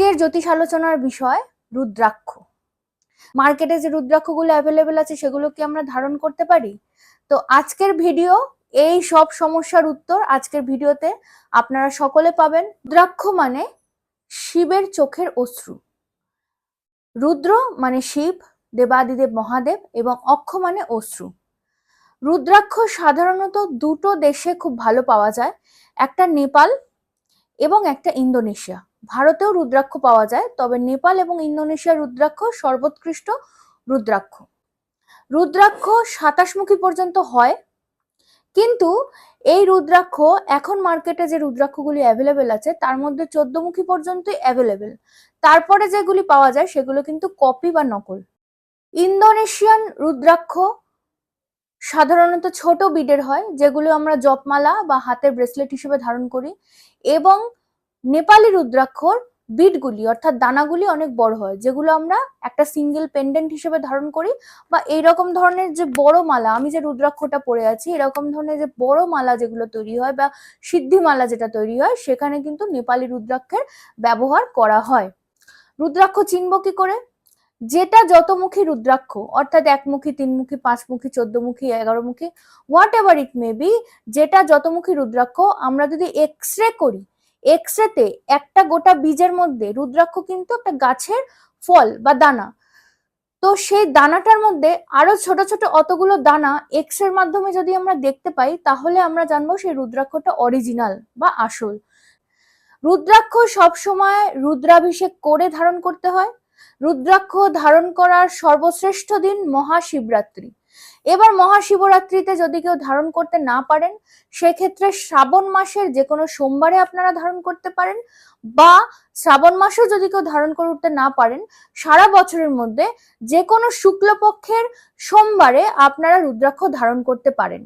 আজকের জ্যোতিষ আলোচনার বিষয় রুদ্রাক্ষ। মার্কেটে যে রুদ্রাক্ষগুলো অ্যাভেলেবেল আছে সেগুলো কি আমরা ধারণ করতে পারি? তো আজকের ভিডিও এই সব সমস্যার উত্তর আজকের ভিডিওতে আপনারা সকলে পাবেন। রুদ্রাক্ষ মানে শিবের চোখের অশ্রু। রুদ্র মানে শিব, দেবাদিদেব মহাদেব এবং অক্ষ মানে অশ্রু। রুদ্রাক্ষ সাধারণত দুটো দেশে খুব ভালো পাওয়া যায়, একটা নেপাল এবং একটা ইন্দোনেশিয়া। ভারতেও রুদ্রাক্ষ পাওয়া যায়, তবে নেপাল এবং ইন্দোনেশিয়ার রুদ্রাক্ষ সর্বোৎকৃষ্ট রুদ্রাক্ষ। রুদ্রাক্ষ সাতাশমুখী পর্যন্ত হয়, কিন্তু এই রুদ্রাক্ষ এখন মার্কেটে যে রুদ্রাক্ষগুলি অ্যাভেলেবেল আছে, তার মধ্যে চোদ্দমুখী পর্যন্তই অ্যাভেলেবেল তারপরে যেগুলি পাওয়া যায়, সেগুলো কিন্তু কপি বা নকল। ইন্দোনেশিয়ান রুদ্রাক্ষ সাধারণত ছোট বিডের হয়, যেগুলো আমরা জপমালা বা হাতের ব্রেসলেট হিসেবে ধারণ করি, এবং নেপালি রুদ্রাক্ষর বিটগুলি, অর্থাৎ দানাগুলি অনেক বড় হয়, যেগুলো আমরা একটা সিঙ্গেল পেন্ডেন্ট হিসেবে ধারণ করি বা এইরকম ধরনের যে বড় মালা, আমি যে রুদ্রাক্ষটা পরে আছি, এরকম ধরনের যে বড় মালা যেগুলো তৈরি হয় বা সিদ্ধি মালা যেটা তৈরি হয়, সেখানে কিন্তু নেপালি রুদ্রাক্ষের ব্যবহার করা হয়। রুদ্রাক্ষ চিনব কি করে? যেটা যতমুখী রুদ্রাক্ষ, অর্থাৎ একমুখী, তিনমুখী, পাঁচমুখী, চোদ্দমুখী, এগারোমুখী whatever it may be যেটা যতমুখী রুদ্রাক্ষ, আমরা যদি এক্স রে করি এক্স রেতে একটা গোটা বীজের মধ্যে রুদ্রাক্ষ কিন্তু একটা গাছের ফল বা দানা। তো সেই দানাটার মধ্যে আরও ছোট ছোট অতগুলো দানা এক্সের মাধ্যমে যদি আমরা দেখতে পাই, তাহলে আমরা জানব সেই রুদ্রাক্ষটা অরিজিনাল বা আসল। রুদ্রাক্ষ সবসময় রুদ্রাভিষেক করে ধারণ করতে হয়। রুদ্রাক্ষ ধারণ করার সর্বশ্রেষ্ঠ দিন মহাশিবরাত্রি। এবার মহাশিবরাত্রিতে যদি কেউ ধারণ করতে না পারেন, সেক্ষেত্রে শ্রাবণ মাসের যে কোনো সোমবারে আপনারা ধারণ করতে পারেন বা শ্রাবণ মাসেও যদি কেউ ধারণ করে উঠতে না পারেন, সারা বছরের মধ্যে যে কোনো শুক্লপক্ষের সোমবারে আপনারা রুদ্রাক্ষ ধারণ করতে পারেন।